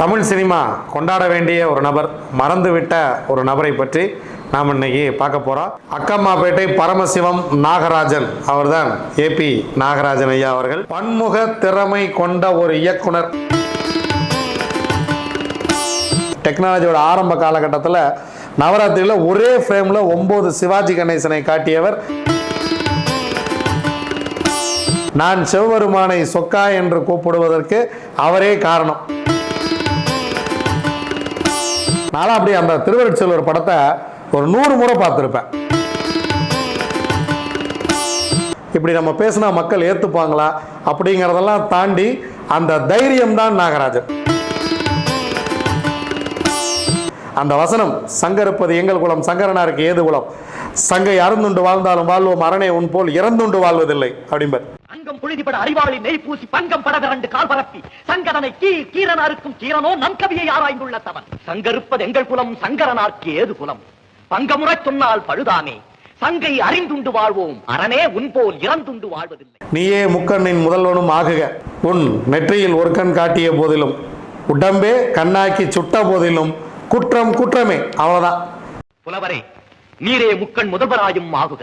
Tamil cinema கொண்டாட வேண்டிய ஒரு நபர் மறந்துவிட்ட ஒரு நபரை பற்றி நாம் இன்னைக்கு பார்க்க போகிறோம் அக்கம்மாப்பேட்டை பரமசிவம் நாகராஜன் அவர்தான் ஏபி நாகராஜன் ஐயா அவர்கள். பன்முக திறமை கொண்ட ஒரு இயக்குனர். டெக்னாலஜியோட ஆரம்ப காலகட்டத்தில் நவராத்திரியில் ஒரே ஃப்ரேமில் ஒம்பது சிவாஜி கணேசனை காட்டியவர். நான் சிவபெருமானை சொக்கா என்று கூப்பிடுவதற்கு அவரே காரணம். நானும் அப்படி அந்த திருவருட்செல்வர் படத்தை ஒரு நூறு முறை பார்த்துருப்பேன். இப்படி நம்ம பேசினா மக்கள் ஏற்றுப்பாங்களா அப்படிங்கிறதெல்லாம் தாண்டி அந்த தைரியம் தான் நாகராஜன். அந்த வசனம் சங்கரப்பது எங்கள் குலம் சங்கரனாருக்கு ஏது குலம்? சங்கை அருந்துண்டு வாழ்ந்தாலும் வாழ்வோம் அரணே உன் போல் இறந்துண்டு வாழ்வதில்லை அப்படிம்பர். அங்கம் புழுதிபட அறிவாளி நெய் பூசி பங்கம் பட விரண்டு கால் பரப்பி சங்கரனை கீழ் கீரனாருக்கும் கீரனோ நம் கவியை ஆராய்ந்துள்ள தவன். சங்கருப்பது எங்கள் குலம் சங்கரனார்க்கு ஏது குலம்? பங்கமுறை சொன்னால் பழுதாமே சங்கை அறிந்துண்டு வாழ்வோம் அரணே உன் போல் இறந்துண்டு வாழ்வதில்லை. நீயே முக்கண்ணின் முதல்வனும் ஆகுக. உன் நெற்றியில் ஒரு கண் காட்டிய போதிலும் உடம்பே கண்ணாக்கி சுட்ட போதிலும் குற்றம் குற்றமே அவ்வளவுதான். புலவரே நீரே முக்கண் முதல்வராயும் ஆகுக.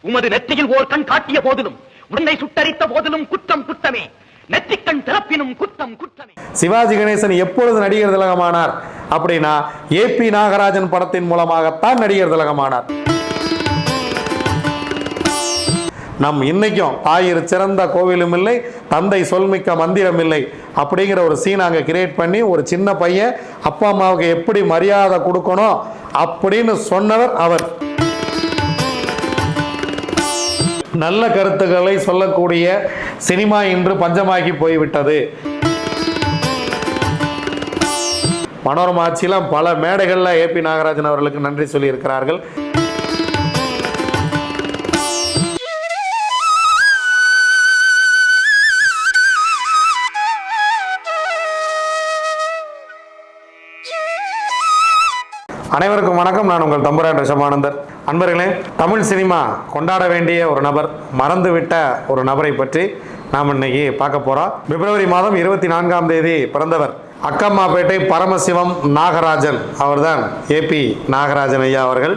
உமது நெற்றியில் ஓர் கண் காட்டிய போதிலும் உன்னை சுட்டரித்த போதிலும் குற்றம் குற்றமே. நெற்றிக்கண் திறப்பினும் குற்றம் குற்றமே. சிவாஜி கணேசன் எப்பொழுது நடிகர் திலகமானார்? அப்படின்னா ஏ பி நாகராஜன் படத்தின் மூலமாகத்தான் நடிகர் திலகமானார். நம் இன்னைக்கும் ஆயிரு சிறந்த கோவிலும் இல்லை தந்தை சொல்மிக்க மந்திரம் இல்லை அப்படிங்கிற ஒரு சீன் அங்கே கிரியேட் பண்ணி ஒரு சின்ன பையன் அப்பா அம்மாவுக்கு எப்படி மரியாதை கொடுக்கணும் அப்படின்னு சொன்னவர் அவர். நல்ல கருத்துக்களை சொல்லக்கூடிய சினிமா இன்று பஞ்சமாகி போய்விட்டது. மனோரமாட்சியெல்லாம் பல மேடைகளில் ஏபி நாகராஜன் அவர்களுக்கு நன்றி சொல்லியிருக்கிறார்கள். அனைவருக்கும் வணக்கம். நான் உங்கள் தம்புரான் ரிஷபானந்தர் அன்பர்களே தமிழ் சினிமா கொண்டாட வேண்டிய ஒரு நபர் மறந்துவிட்ட ஒரு நபரை பற்றி நாம் இன்னைக்கு பார்க்க போகிறோம் பிப்ரவரி மாதம் இருபத்தி நான்காம் தேதி பிறந்தவர் அக்கம்மாப்பேட்டை பரமசிவம் நாகராஜன் அவர்தான். ஏபி நாகராஜன் ஐயா அவர்கள்.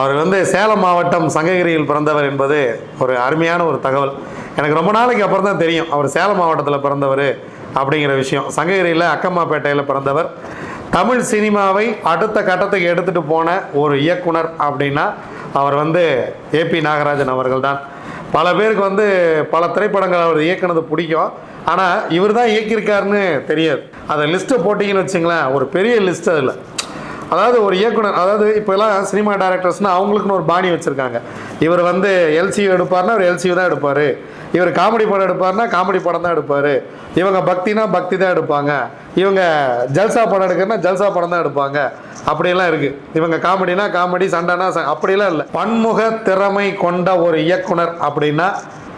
அவர் வந்து சேலம் மாவட்டம் சங்ககிரியில் பிறந்தவர் என்பது ஒரு அருமையான ஒரு தகவல். எனக்கு ரொம்ப நாளைக்கு அப்புறம் தான் தெரியும். அவர் சேலம் மாவட்டத்தில் பிறந்தவர் அப்படிங்கிற விஷயம். சங்ககிரியில் அக்கம்மாப்பேட்டையில் பிறந்தவர். தமிழ் சினிமாவை அடுத்த கட்டத்துக்கு எடுத்துகிட்டு போன ஒரு இயக்குனர் அப்படின்னா அவர் வந்து ஏபி நாகராஜன் அவர்கள் தான் பல பேருக்கு வந்து பல திரைப்படங்கள் அவர் இயக்குனது பிடிக்கும். ஆனால் இவர் தான் இயக்கியிருக்காருன்னு தெரியாது. அதை லிஸ்ட்டை போட்டிங்கன்னு வச்சுங்களேன் ஒரு பெரிய லிஸ்ட் அதில். அதாவது ஒரு இயக்குனர் அதாவது இப்போலாம் சினிமா டேரக்டர்ஸ்னால் அவங்களுக்குன்னு ஒரு பாணி வச்சுருக்காங்க. இவர் வந்து எல்சியூ எடுப்பார்னா அவர் எல்சியூ தான் எடுப்பார். இவர் காமெடி படம் எடுப்பார்னா காமெடி படம் தான் எடுப்பார். இவங்க பக்தினா பக்தி தான் எடுப்பாங்க. இவங்க ஜல்சா படம் எடுக்கிறனா ஜல்சா படம் தான் எடுப்பாங்க. அப்படியெல்லாம் இருக்குது இவங்க காமெடினா காமெடி சண்டைனா ச- அப்படியெல்லாம் இல்லை. பன்முக திறமை கொண்ட ஒரு இயக்குனர் அப்படின்னா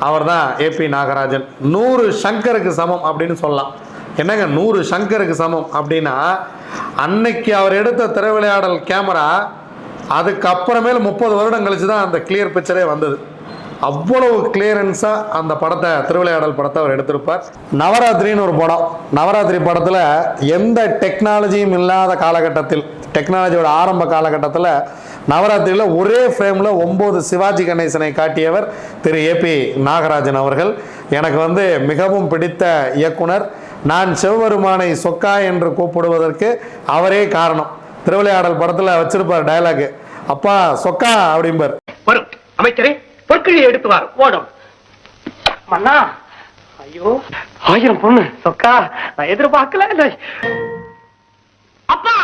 அவர் தான் ஏபி நாகராஜன். நூறு சங்கருக்கு சமம் அப்படின்னு சொல்லலாம். என்னங்க நூறு சங்கருக்கு சமம் அப்படின்னா அன்னைக்கு அவர் எடுத்த திரைவிளையாடல் கேமரா அதுக்கப்புறமேல முப்பது வருடம் கழிச்சு தான் அந்த கிளியர் பிக்சரே வந்தது. அவ்வளவு கிளியரன்ஸாக அந்த படத்தை திருவிளையாடல் படத்தை அவர் எடுத்திருப்பார். நவராத்திரின்னு ஒரு படம். நவராத்திரி படத்தில் எந்த டெக்னாலஜியும் இல்லாத காலகட்டத்தில் டெக்னாலஜியோட ஆரம்ப காலகட்டத்தில் நவராத்திரியில் ஒரே ஃப்ரேமில் ஒம்பது சிவாஜி கணேசனை காட்டியவர் திரு ஏபி நாகராஜன் அவர்கள். எனக்கு வந்து மிகவும் பிடித்த இயக்குனர். நான் சிவபெருமானை சொக்கா என்று கூப்பிடுவதற்கு அவரே காரணம். திருவிளையாடல் படத்தில் வச்சிருப்பார் டயலாக் அப்பா சொக்கா அப்படிம்பார். அமைச்சரே பொற்கிழியை எடுத்து வார் ஓடும் மன்னா ஐயோ. ஆயிரம் பொண்ணு. சொக்கா நான் எதிர்பார்க்கல இல்லை அப்பா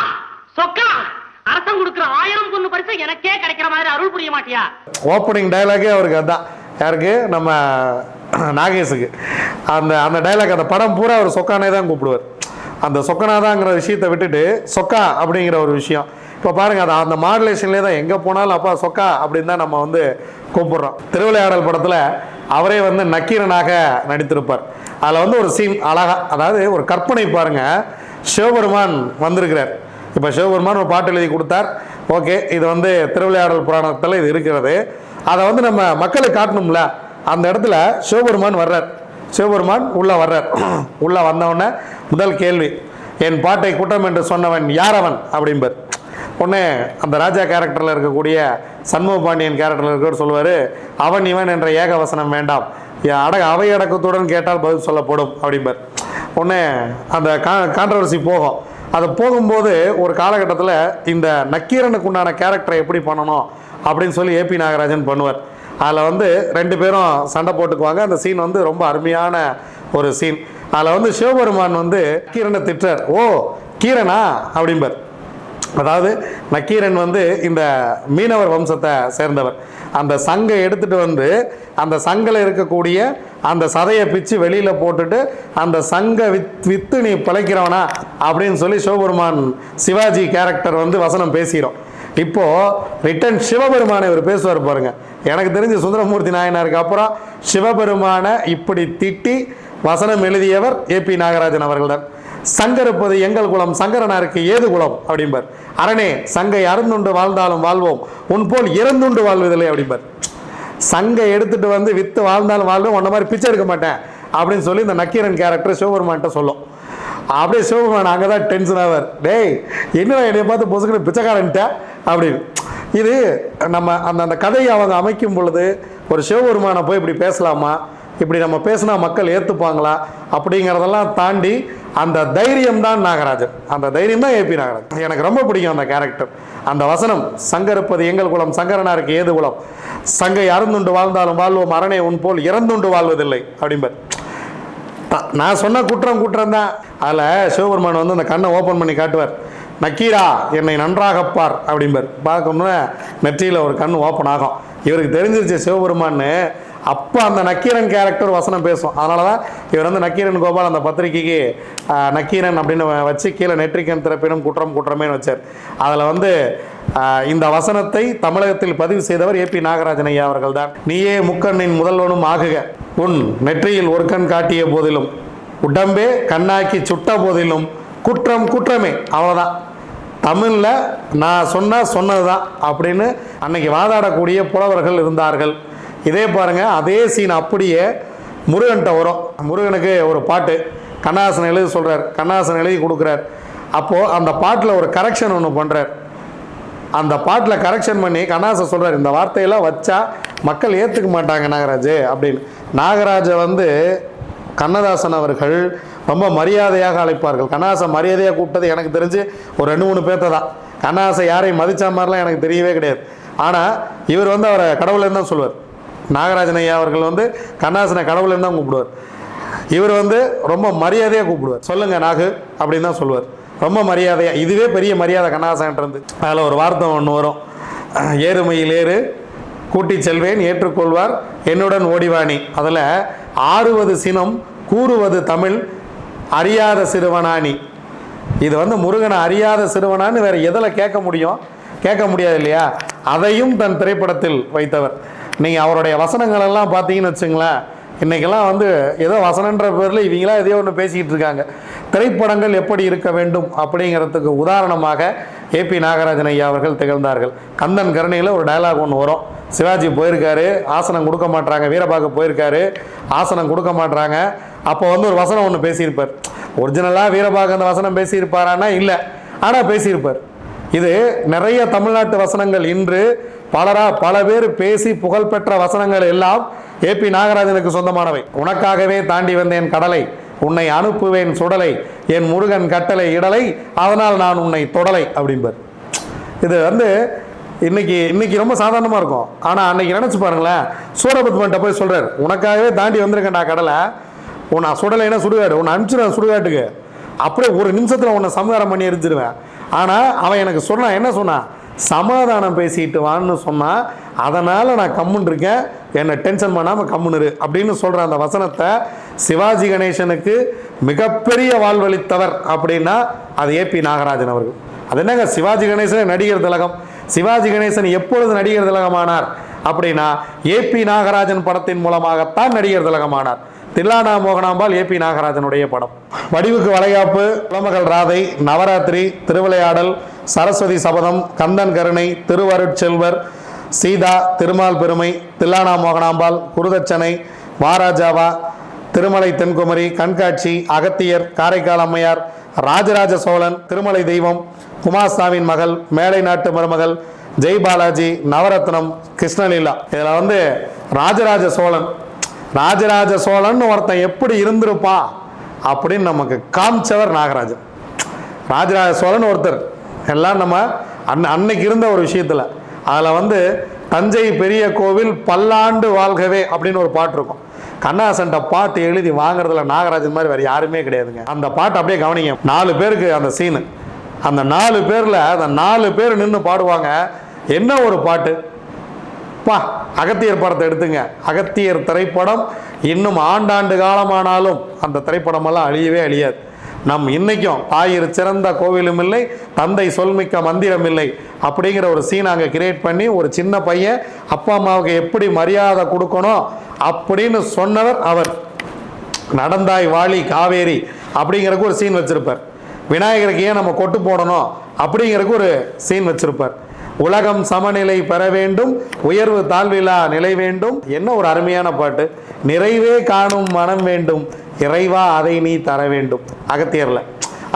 சொக்கா அரசன் கொடுக்கிற ஆயிரம் பொண்ணு பரிசு எனக்கே கிடைக்கிற மாதிரி அருள் புரிய மாட்டியா? ஓப்பனிங் டயலாகே அவருக்கு அதான். யாருக்கு? நம்ம நாகேஷுக்கு. அந்த அந்த டயலாக் அந்த படம் பூரா அவர் சொக்கானே தான் கூப்பிடுவார். அந்த சொக்கனாதாங்கிற விஷயத்தை விட்டுட்டு சொக்கா அப்படிங்கிற ஒரு விஷயம். இப்போ பாருங்கள் அது அந்த மாடுலேஷன்லேயே தான் எங்கே போனாலும் அப்பா சொக்கா அப்படின்னு தான் நம்ம வந்து கூப்பிடுறோம். திருவிளையாடல் படத்தில் அவரே வந்து நக்கீரனாக நடித்திருப்பார். அதில் வந்து ஒரு சீன் அழகா அதாவது ஒரு கற்பனை பாருங்கள் சிவபெருமான் வந்திருக்கிறார். இப்போ சிவபெருமான் ஒரு பாட்டு எழுதி கொடுத்தார். ஓகே இது வந்து திருவிளையாடல் புராணத்தில் இது இருக்கிறது. அதை வந்து நம்ம மக்களுக்கு காட்டணும்ல. அந்த இடத்துல சிவபெருமான் வர்றார். சிவபெருமான் உள்ளே வர்றார். உள்ளே வந்தவுடனே முதல் கேள்வி என் பாட்டை கூட்டம் என்று சொன்னவன் யார் அவன்? அப்படின்பர் உடனே அந்த ராஜா கேரக்டரில் இருக்கக்கூடிய சண்முக பாண்டியன் கேரக்டரில் இருக்கிறவர் சொல்லுவார் அவன் இவன் என்ற ஏக வசனம் வேண்டாம் அட அவை அடக்கத்துடன் கேட்டால் பதில் சொல்லப்படும் அப்படிம்பார். உடனே அந்த கா கான்ட்ரவர்சி போகும். அது போகும்போது ஒரு காலகட்டத்தில் இந்த நக்கீரனுக்கு உண்டான கேரக்டரை எப்படி பண்ணணும் அப்படின்னு சொல்லி ஏபி நாகராஜன் பண்ணுவார். அதில் வந்து ரெண்டு பேரும் சண்டை போட்டுக்குவாங்க. அந்த சீன் வந்து ரொம்ப அருமையான ஒரு சீன் அதில் வந்து சிவபெருமான் வந்து கீரனை திட்டார் ஓ கீரனா? அப்படிம்பார். அதாவது நக்கீரன் வந்து இந்த மீனவர் வம்சத்தை சேர்ந்தவர். அந்த சங்கை எடுத்துட்டு வந்து அந்த சங்கில் இருக்கக்கூடிய அந்த சதையை பிச்சு வெளியில் போட்டுட்டு அந்த சங்கை வித் வித்து நீ பிழைக்கிறவனா அப்படின்னு சொல்லி சிவபெருமான் சிவாஜி கேரக்டர் வந்து வசனம் பேசிடும் இப்போது ரிட்டன் சிவபெருமானை இவர் பேசுவார் பாருங்க. எனக்கு தெரிஞ்சு சுந்தரமூர்த்தி நாயனாருக்கு அப்புறம் சிவபெருமானை இப்படி திட்டி வசனம் எழுதியவர் ஏபி நாகராஜன் அவர்கள்தான் சங்கரப்பது எங்கள் குலம் சங்கரனாருக்கு ஏது குலம் அப்படிம்பார். அரணே சங்கை அருந்துண்டு வாழ்ந்தாலும் வாழ்வோம் உன் போல் இறந்துண்டு வாழ்வதில்லை அப்படிம்பார். சங்கை எடுத்துட்டு வந்து வித்து வாழ்ந்தாலும் வாழ்வோம் உன்ன மாதிரி பிச்சை எடுக்க மாட்டேன் அப்படின்னு சொல்லி இந்த நக்கீரன் கேரக்டர் சிவபெருமான்கிட்ட சொல்லும். அப்படியே சிவபெருமான் அங்கே தான் டென்ஷன் ஆவார். டேய் என்னடா என்னைய பார்த்து பொசுக்கிட்டு பிச்சைக்காரன்ட்ட? அப்படின்னு. இது நம்ம அந்த அந்த கதையை அவங்க அமைக்கும் பொழுது ஒரு சிவபெருமானை போய் இப்படி பேசலாமா? இப்படி நம்ம பேசினா மக்கள் ஏற்றுப்பாங்களா அப்படிங்கிறதெல்லாம் தாண்டி அந்த தைரியம் தான் நாகராஜன். அந்த தைரியம் தான் ஏபி நாகராஜன். எனக்கு ரொம்ப பிடிக்கும் அந்த கேரக்டர் அந்த வசனம் சங்கருப்பது எங்கள் குலம் சங்கரனாருக்கு ஏது குலம்? சங்கை அருந்துண்டு வாழ்ந்தாலும் வாழ்வோம் அரணே உன் போல் இறந்துண்டு வாழ்வதில்லை. அப்படிம்பார். த- நான் சொன்ன குற்றம் குற்றம் தான். அதில் சிவபெருமான் வந்து அந்த கண்ணை ஓப்பன் பண்ணி காட்டுவார். நக்கீரா என்னை நன்றாக பார் அப்படிம்பார். பார்க்கணும்னா நெற்றியில் ஒரு கண் ஓப்பன் ஆகும். இவருக்கு தெரிஞ்சிருச்சு சிவபெருமான்னு அப்போ அந்த நக்கீரன் கேரக்டர் வசனம் பேசும். அதனால தான் இவர் வந்து நக்கீரன் கோபால் அந்த பத்திரிக்கைக்கு நக்கீரன் அப்படின்னு வச்சு கீழே நெற்றிக்கன் திறப்பினும் குற்றம் குற்றமேன்னு வச்சார். அதில் வந்து இந்த வசனத்தை தமிழகத்தில் பதிவு செய்தவர் ஏபி நாகராஜன் ஐயா அவர்கள் தான் நீயே முக்கண்ணின் முதல்வனும் ஆகுக. உன் நெற்றியில் ஒரு கண் காட்டிய போதிலும் உடம்பே கண்ணாக்கி சுட்ட போதிலும் குற்றம் குற்றமே. அவ்வளோதான் தமிழில் நான் சொன்னால் சொன்னது தான் அப்படின்னு அன்னைக்கு வாதாடக்கூடிய புலவர்கள் இருந்தார்கள். இதே பாருங்கள் அதே சீன் அப்படியே முருகன்கிட்ட வரும். முருகனுக்கு ஒரு பாட்டு. கண்ணாசன் எழுதி சொல்கிறார் கண்ணாசன் எழுதி கொடுக்குறார். அப்போது அந்த பாட்டில் ஒரு கரெக்ஷன் ஒன்று பண்ணுறார் அந்த பாட்டில் கரெக்ஷன் பண்ணி கண்ணாசன் சொல்கிறார் இந்த வார்த்தையெல்லாம் வச்சா மக்கள் ஏற்றுக்க மாட்டாங்க நாகராஜ் அப்படின்னு. நாகராஜை வந்து கண்ணதாசன் அவர்கள் ரொம்ப மரியாதையாக அழைப்பார்கள். கண்ணாசன் மரியாதையாக கூப்பிட்டது எனக்கு தெரிஞ்சு ஒரு ரெண்டு மூணு பேர்த்த தான். கண்ணாசை யாரையும் மதித்த மாதிரிலாம் எனக்கு தெரியவே கிடையாது. ஆனால் இவர் வந்து அவரை கடவுளேன்னு தான் சொல்லுவார். நாகராஜன் ஐயா அவர்கள் வந்து கண்ணாசனை கடவுள்னு தான் கூப்பிடுவார். இவர் வந்து ரொம்ப மரியாதையாக கூப்பிடுவார். சொல்லுங்க நாகு அப்படின்னு தான் சொல்லுவார். ரொம்ப மரியாதையாக இதுவே பெரிய மரியாதை கண்ணாசன்ட்டு இருந்து. அதில் ஒரு வார்த்தை ஒன்று வரும். ஏறுமையில் ஏறு கூட்டி செல்வேன் ஏற்றுக்கொள்வார் என்னுடன் ஓடிவாணி அதில் ஆறுவது சினம் கூறுவது தமிழ் அறியாத சிறுவனானி. இது வந்து முருகனை அறியாத சிறுவனான்னு வேறு எதில் கேட்க முடியும்? கேட்க முடியாது இல்லையா? அதையும் தன் திரைப்படத்தில் வைத்தவர். நீங்கள் அவருடைய வசனங்கள் எல்லாம் பார்த்தீங்கன்னு வச்சுங்களேன் இன்றைக்கெல்லாம் வந்து ஏதோ வசனன்ற பேரில் இவங்களாம் எதையோ ஒன்று பேசிக்கிட்டு இருக்காங்க. திரைப்படங்கள் எப்படி இருக்க வேண்டும் அப்படிங்கிறதுக்கு உதாரணமாக ஏபி நாகராஜன் ஐயா அவர்கள் திகழ்ந்தார்கள். கந்தன் கருணையில் ஒரு டயலாக் ஒன்று வரும். சிவாஜி போயிருக்காரு ஆசனம் கொடுக்க மாட்றாங்க வீரபாகு போயிருக்காரு ஆசனம் கொடுக்க மாட்டாங்க அப்போ வந்து ஒரு வசனம் ஒன்று பேசியிருப்பார். ஒரிஜினலாக வீரபாகு அந்த வசனம் பேசியிருப்பாரான்னா இல்லை ஆனால் பேசியிருப்பார். இது நிறைய தமிழ்நாட்டு வசனங்கள் இன்று பலரா பல பேர் பேசி புகழ்பெற்ற வசனங்கள் எல்லாம் ஏபி நாகராஜனுக்கு சொந்தமானவை. உனக்காகவே தாண்டி வந்தேன் கடலை உன்னை அனுப்புவேன் சுடலை என் முருகன் கட்டளை இடலை அதனால் நான் உன்னை தொடலை அப்படின்பார் இது வந்து இன்னைக்கு இன்னைக்கு ரொம்ப சாதாரணமாக இருக்கும். ஆனால் அன்னைக்கு நினச்சி பாருங்களேன் சூரபத்மன்ட்ட போய் சொல்கிறார் உனக்காகவே தாண்டி வந்திருக்கேன்டா கடலை உன்னை சுடலைன்னா சுடுகாடு உன்னை அனுப்பிச்சிடுவேன் சுடுகாட்டுக்கு. அப்படியே ஒரு நிமிஷத்தில் உன்னை சமகாரம் பண்ணி எரிஞ்சிருவேன். ஆனால் அவன் எனக்கு சொன்னான் என்ன சொன்னான் சமாதானம் பேசிட்டு வான்னு சொன்னால் அதனால் நான் கம்முன்னு இருக்கேன் என்னை டென்ஷன் பண்ணாமல் கம்முன்னு அப்படின்னு சொல்கிற அந்த வசனத்தை சிவாஜி கணேசனுக்கு மிகப்பெரிய வாழ்வளித்தவர் அப்படின்னா அது ஏபி நாகராஜன் அவர்கள். அது என்னங்க? சிவாஜி கணேசன் நடிகர் திலகம். சிவாஜி கணேசன் எப்பொழுது நடிகர் திலகமானார் அப்படின்னா ஏபி நாகராஜன் படத்தின் மூலமாகத்தான் நடிகர் திலகமானார். தில்லானா மோகனாம்பால் ஏபி நாகராஜனுடைய படம். வடிவுக்கு வளைகாப்பு குலமகள் ராதை நவராத்திரி திருவிளையாடல் சரஸ்வதி சபதம் கந்தன் கருணை திருவருட்செல்வர் சீதா திருமால் பெருமை தில்லானா மோகனாம்பாள் குருதச்சனை மகாராஜாவா திருமலை தென்குமரி கண்காட்சி அகத்தியர் காரைக்கால் அம்மையார் ராஜராஜ சோழன் திருமலை தெய்வம் குமாரசாமியின் மகள் மேலை நாட்டு மருமகள் ஜெய் பாலாஜி நவரத்னம் கிருஷ்ணலீலா. இதில் வந்து ராஜராஜ சோழன். ராஜராஜ சோழன் ஒருத்தன் எப்படி இருந்திருப்பான் அப்படின்னு நமக்கு காமிச்சவர் நாகராஜன். ராஜராஜ சோழன் ஒருத்தர். எல்லாம் நம்ம அன்ன அன்னைக்கு இருந்த ஒரு விஷயத்தில். அதில் வந்து தஞ்சை பெரிய கோவில் பல்லாண்டு வாழ்கவே அப்படின்னு ஒரு பாட்டு இருக்கும். கண்ணாசன்ட்ட பாட்டு எழுதி வாங்குறதுல நாகராஜன் மாதிரி வேறு யாருமே கிடையாதுங்க. அந்த பாட்டு அப்படியே கவனிங்க. நாலு பேருக்கு அந்த சீனு அந்த நாலு பேரில் அந்த நாலு பேர் நின்று பாடுவாங்க. என்ன ஒரு பாட்டு? பா அகத்தியர் படத்தை எடுத்துங்க. அகத்தியர் திரைப்படம் இன்னும் ஆண்டாண்டு காலமானாலும் அந்த திரைப்படமெல்லாம் அழியவே அழியாது. நம் இன்னைக்கும் ஆயிர சிறந்த கோவிலும் இல்லை தந்தை சொல்மிக்க மந்திரம் இல்லை அப்படிங்கிற ஒரு சீன் அங்கே கிரியேட் பண்ணி ஒரு சின்ன பையன் அப்பா அம்மாவுக்கு எப்படி மரியாதை கொடுக்கணும் அப்படின்னு சொன்னவர் அவர். நடந்தாய் வாளி காவேரி அப்படிங்கிறக்கு ஒரு சீன் வச்சிருப்பார். விநாயகருக்கு ஏன் நம்ம கொட்டு போடணும் அப்படிங்கிறக்கு ஒரு சீன் வச்சிருப்பார். உலகம் சமநிலை பெற வேண்டும் உயர்வு தாழ்விலா நிலை வேண்டும். என்ன ஒரு அருமையான பாட்டு. நிறைவே காணும் மனம் வேண்டும் இறைவா அதை நீ தர வேண்டும். அகத்தியரில்.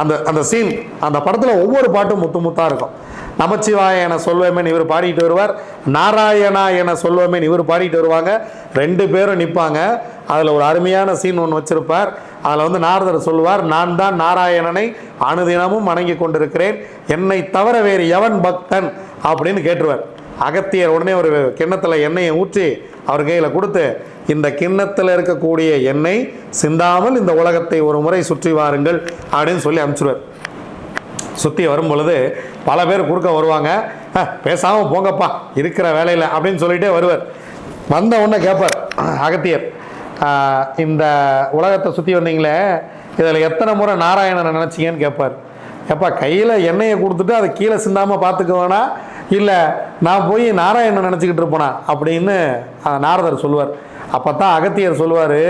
அந்த அந்த சீன் அந்த படத்தில் ஒவ்வொரு பாட்டும் முத்து முத்தாக இருக்கும். நமச்சிவாய என சொல்வேமேன் இவர் பாடிட்டு வருவார். நாராயணா என சொல்வேமேன் இவர் பாடிட்டு வருவாங்க. ரெண்டு பேரும் நிற்பாங்க அதில் ஒரு அருமையான சீன் ஒன்று வச்சிருப்பார். அதில் வந்து நாரதர் சொல்லுவார் நான் தான் நாராயணனை அனுதினமும் வணங்கி கொண்டிருக்கிறேன். என்னை தவிர வேறு எவன் பக்தன்? அப்படின்னு கேட்டுருவார். அகத்தியர் உடனே ஒரு கிண்ணத்தில் எண்ணெயை ஊற்றி அவர் கையில் கொடுத்து இந்த கிண்ணத்தில் இருக்கக்கூடிய எண்ணெய் சிந்தாமல் இந்த உலகத்தை ஒரு முறை சுற்றி வாருங்கள் அப்படின்னு சொல்லி அனுப்பிச்சிடுவார் சுற்றி வரும் பொழுது பல பேர் குறுக்க வருவாங்க. பேசாமல் போங்கப்பா இருக்கிற வேலையில் அப்படின்னு சொல்லிகிட்டே வருவார். வந்த உடனே கேட்பார் அகத்தியர் இந்த உலகத்தை சுற்றி வந்தீங்களே இதில் எத்தனை முறை நாராயணனை நினச்சிங்கன்னு கேட்பார் எப்பா கையில் எண்ணெயை கொடுத்துட்டு அதை கீழே சிந்தாமல் பார்த்துக்குவேனா இல்லை நான் போய் நாராயணன் நினச்சிக்கிட்டு இருப்பேனா? அப்படின்னு நாரதர் சொல்லுவார். அப்போ தான் அகத்தியர் சொல்லுவார்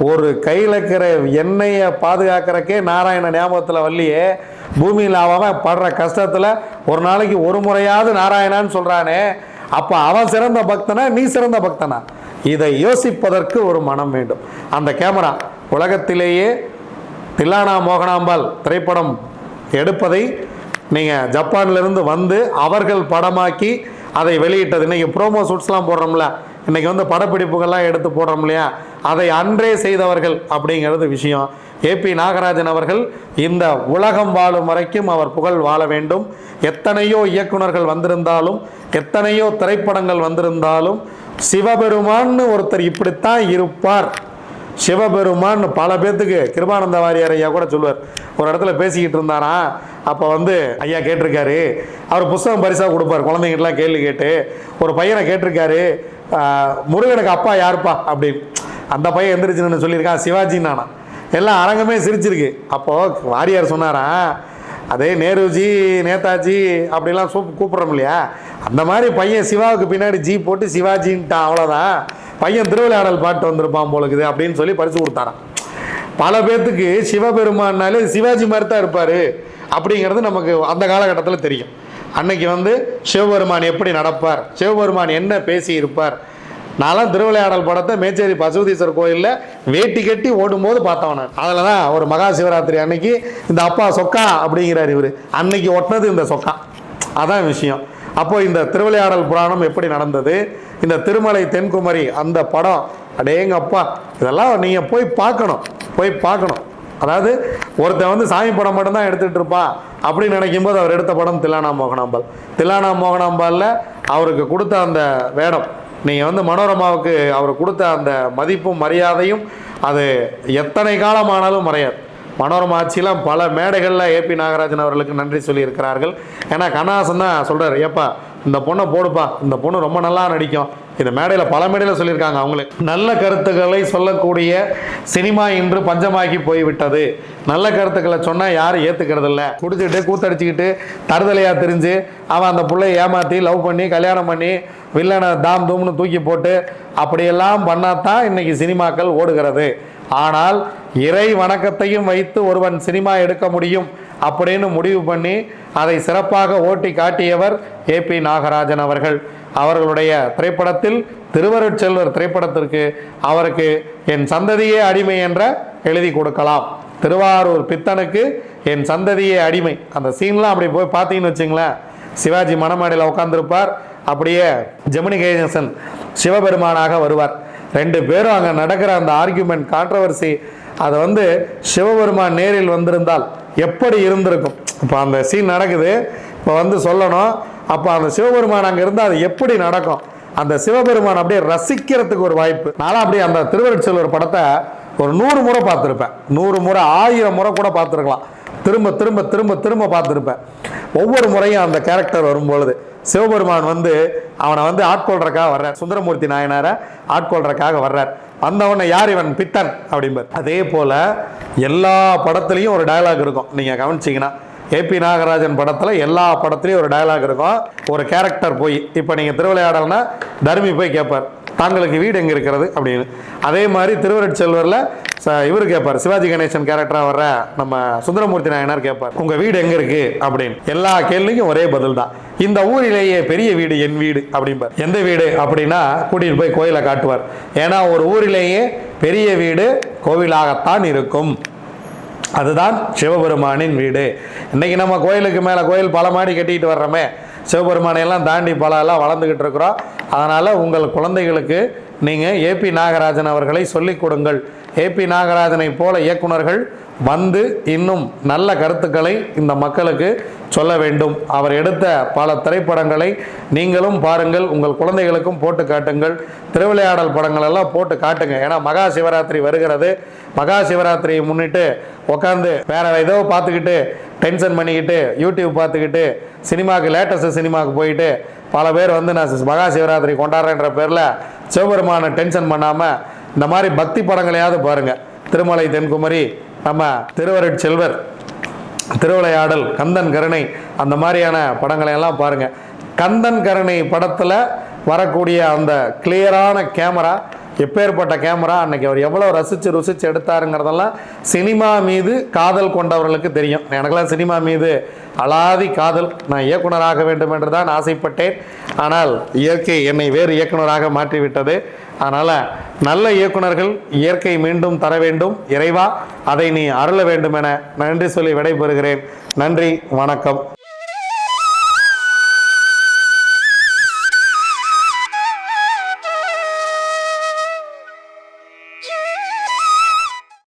ஒரு கையில் இருக்கிற எண்ணெயை பாதுகாக்கிறக்கே நாராயண ஞாபகத்தில் வள்ளியே பூமியில் அவன் படுற கஷ்டத்தில் ஒரு நாளைக்கு ஒரு முறையாவது நாராயணான்னு சொல்கிறானே அப்போ அவன் சிறந்த பக்தனா நீ சிறந்த பக்தனா? இதை யோசிப்பதற்கு ஒரு மனம் வேண்டும். அந்த கேமரா உலகத்திலேயே தில்லானா மோகனாம்பாள் திரைப்படம் எடுப்பதை நீங்கள் ஜப்பான்லேருந்து வந்து அவர்கள் படமாக்கி அதை வெளியிட்டது. இன்றைக்கி ப்ரோமோ ஷூட்ஸ்லாம் போடுறோம்ல. இன்றைக்கி வந்து படப்பிடிப்புகள்லாம் எடுத்து போடுறோம் இல்லையா? அதை அன்றே செய்தவர்கள் அப்படிங்கிறது விஷயம். ஏபி நாகராஜன் அவர்கள் இந்த உலகம் வாழும் வரைக்கும் அவர் புகழ் வாழ வேண்டும். எத்தனையோ இயக்குனர்கள் வந்திருந்தாலும் எத்தனையோ திரைப்படங்கள் வந்திருந்தாலும் சிவபெருமான்னு ஒருத்தர் இப்படித்தான் இருப்பார். சிவபெருமான் பல பேர்த்துக்கு கிருபானந்த வாரியார் ஐயா கூட சொல்லுவார். ஒரு இடத்துல பேசிக்கிட்டு இருந்தாரா? அப்போ வந்து ஐயா கேட்டிருக்காரு. அவர் புஸ்தகம் பரிசாக கொடுப்பார். குழந்தைங்கிட்டலாம் கேள்வி கேட்டு. ஒரு பையனை கேட்டிருக்காரு. முருகனுக்கு அப்பா யாருப்பா? அப்படின்னு. அந்த பையன் எந்திரிச்சுன்னு சொல்லியிருக்கான். சிவாஜி நானா. எல்லாம் அரங்கமே சிரிச்சிருக்கு. அப்போது வாரியார் சொன்னாரா? அதே நேருஜி நேதாஜி அப்படிலாம் சூப் கூப்பிட்றோம் இல்லையா? அந்த மாதிரி பையன் சிவாவுக்கு பின்னாடி ஜி போட்டு சிவாஜின்ட்டான். அவ்வளோதான் பையன் திருவிளையாடல் பாட்டு வந்திருப்பான் போலக்குது அப்படின்னு சொல்லி பரிசு கொடுத்தாராம். பல பேர்த்துக்கு சிவபெருமானாலே சிவாஜி மாதிரி தான் இருப்பார் அப்படிங்கிறது நமக்கு அந்த காலகட்டத்தில் தெரியும். அன்னைக்கு வந்து சிவபெருமான் எப்படி நடப்பார் சிவபெருமான் என்ன பேசி இருப்பார். நான்லாம் திருவிளையாடல் படத்தை மேச்சேரி பசுபதீஸ்வர் கோயிலில் வேட்டி கட்டி ஓடும்போது பார்த்தவன் அதில் தான் ஒரு மகா சிவராத்திரி அன்னைக்கு இந்த அப்பா சொக்கா அப்படிங்கிறார் இவர். அன்னைக்கு ஒட்டினது இந்த சொக்கா. அதான் விஷயம். அப்போ இந்த திருவிளையாடல் புராணம் எப்படி நடந்தது? இந்த திருமலை தென்குமரி அந்த படம் அடேங்கப்பா இதெல்லாம் நீங்கள் போய் பார்க்கணும் போய் பார்க்கணும். அதாவது ஒருத்தன் வந்து சாமி படம் மட்டும்தான் எடுத்துகிட்டு இருப்பா அப்படின்னு நினைக்கும் போது அவர் எடுத்த படம் தில்லானா மோகனாம்பால் தில்லானா மோகனாம்பாலில் அவருக்கு கொடுத்த அந்த வேடம். நீங்கள் வந்து மனோரமாவுக்கு அவர் கொடுத்த அந்த மதிப்பும் மரியாதையும் அது எத்தனை காலமானாலும் மறையாது. மனோரமா ஆட்சியெலாம் பல மேடைகளில் ஏபி நாகராஜன் அவர்களுக்கு நன்றி சொல்லியிருக்கிறார்கள். ஏன்னா கண்ணாசன் தான் சொல்கிறார் ஏப்பா இந்த பொண்ணை போடுப்பா இந்த பொண்ணு ரொம்ப நல்லா நடிக்கும். இந்த மேடையில் பல மேடையில் சொல்லியிருக்காங்க அவங்களே. நல்ல கருத்துக்களை சொல்லக்கூடிய சினிமா இன்று பஞ்சமாகி போய்விட்டது. நல்ல கருத்துக்களை சொன்னால் யாரும் ஏற்றுக்கிறது இல்லை குடிச்சிக்கிட்டு கூத்தடிச்சுக்கிட்டு தருதலையாக தெரிஞ்சு அவன் அந்த பிள்ளையை ஏமாற்றி லவ் பண்ணி கல்யாணம் பண்ணி வில்லனை தாம் தூம்னு தூக்கி போட்டு அப்படியெல்லாம் பண்ணாதான் இன்றைக்கி சினிமாக்கள் ஓடுகிறது. ஆனால் இறை வணக்கத்தையும் வைத்து ஒருவன் சினிமா எடுக்க முடியும் அப்படின்னு முடிவு பண்ணி அதை சிறப்பாக ஓட்டி காட்டியவர் ஏபி நாகராஜன் அவர்கள். அவர்களுடைய திரைப்படத்தில் திருவருட்செல்வர் திரைப்படத்திற்கு அவருக்கு என் சந்ததியே அடிமை என்ற எழுதி கொடுக்கலாம். திருவாரூர் பித்தனுக்கு என் சந்ததியே அடிமை. அந்த சீன்லாம் அப்படி போய் பார்த்தீங்கன்னு வச்சுங்களேன். சிவாஜி மணமாடியில் உட்காந்துருப்பார் அப்படியே ஜெமினி கணேசன் சிவபெருமானாக வருவார். ரெண்டு பேரும் அங்கே நடக்கிற அந்த ஆர்கியூமெண்ட் கான்ட்ரவர்சி அதை வந்து சிவபெருமான் நேரில் வந்திருந்தால் எப்படி இருந்திருக்கும்? இப்போ அந்த சீன் நடக்குது. இப்போ வந்து சொல்லணும். அப்போ அந்த சிவபெருமான் அங்கே இருந்தால் அது எப்படி நடக்கும்? அந்த சிவபெருமான் அப்படியே ரசிக்கிறதுக்கு ஒரு வாய்ப்பு. நானும் அப்படியே அந்த திருவருட்செல்வர் படத்தை ஒரு நூறு முறை பார்த்துருப்பேன். நூறு முறை ஆயிரம் முறை கூட பார்த்துருக்கலாம். திரும்ப திரும்ப திரும்ப திரும்ப பார்த்துருப்பேன். ஒவ்வொரு முறையும் அந்த கேரக்டர் வரும்பொழுது சிவபெருமான் வந்து அவனை வந்து ஆட்கொள்றக்காக வர்றார். சுந்தரமூர்த்தி நாயனாரை ஆட்கொள்றக்காக வர்றார். வந்தவொடனே யார் இவன்? பித்தன் அப்படிம்பார். அதே போல் எல்லா படத்துலையும் ஒரு டயலாக் இருக்கும். நீங்கள் கவனிச்சிங்கன்னா ஏபி நாகராஜன் படத்தில் எல்லா படத்துலையும் ஒரு டயலாக் இருக்கும். ஒரு கேரக்டர் போய் இப்போ நீங்கள் திருவிளையாடல்னா தர்மி போய் கேட்பார். தாங்களுக்கு வீடு எங்கே இருக்கிறது அப்படின்னு. அதே மாதிரி திருவருட்செல்வரில் இவர் கேட்பார் சிவாஜி கணேசன் கேரக்டராக வர்ற நம்ம சுந்தரமூர்த்தி நாயனார் கேட்பார் உங்கள் வீடு எங்கே இருக்குது அப்படின்னு. எல்லா கேள்விக்கும் ஒரே பதில் தான். இந்த ஊரிலேயே பெரிய வீடு என் வீடு அப்படிம்பார். எந்த வீடு? அப்படின்னா கூட்டிகிட்டு போய் கோயிலை காட்டுவார். ஏன்னா ஒரு ஊரிலேயே பெரிய வீடு கோவிலாகத்தான் இருக்கும். அதுதான் சிவபெருமானின் வீடு. இன்னைக்கு நம்ம கோயிலுக்கு மேலே கோயில் பல மாடி கட்டிக்கிட்டு வர்றோமே சிவபெருமானையெல்லாம் தாண்டி பல எல்லாம் வளர்ந்துக்கிட்டு இருக்கிறோம். அதனால் உங்கள் குழந்தைகளுக்கு நீங்கள் ஏபி நாகராஜன் அவர்களை சொல்லிக் கொடுங்கள். ஏபி நாகராஜனை போல இயக்குனர்கள் வந்து இன்னும் நல்ல கருத்துக்களை இந்த மக்களுக்கு சொல்ல வேண்டும். அவர் எடுத்த பல திரைப்படங்களை நீங்களும் பாருங்கள் உங்கள் குழந்தைகளுக்கும் போட்டு காட்டுங்கள். திருவிளையாடல் படங்கள் எல்லாம் போட்டு காட்டுங்க. ஏன்னா மகா சிவராத்திரி வருகிறது. மகா சிவராத்திரியை முன்னிட்டு உட்காந்து வேற ஏதோ பார்த்துக்கிட்டு டென்ஷன் பண்ணிக்கிட்டு யூடியூப் பார்த்துக்கிட்டு சினிமாவுக்கு லேட்டஸ்ட் சினிமாவுக்கு போயிட்டு பல பேர் வந்து நான் மகா சிவராத்திரி கொண்டாடுறேன்ற பேரில் சிவபெருமானை டென்ஷன் பண்ணாமல் இந்த மாதிரி பக்தி படங்களையாவது பாருங்கள் திருமலை தென்குமரி நம்ம திருவருட் செல்வர் திருவிளையாடல் கந்தன் கருணை அந்த மாதிரியான படங்களை எல்லாம் பாருங்க. கந்தன் கருணை படத்தில் வரக்கூடிய அந்த கிளியரான கேமரா எப்பேற்பட்ட கேமரா அன்னைக்கு அவர் எவ்வளோ ரசித்து ருசித்து எடுத்தாருங்கிறதெல்லாம் சினிமா மீது காதல் கொண்டவர்களுக்கு தெரியும். எனக்கெல்லாம் சினிமா மீது அலாதி காதல் நான் இயக்குனராக வேண்டும் என்று தான் ஆசைப்பட்டேன். ஆனால் இயற்கை என்னை வேறு இயக்குனராக மாற்றிவிட்டது. அதனால் நல்ல இயக்குனர்கள் இயற்கை மீண்டும் தர வேண்டும். இறைவா அதை நீ அருள வேண்டும் என நன்றி சொல்லி விடைபெறுகிறேன். நன்றி வணக்கம்.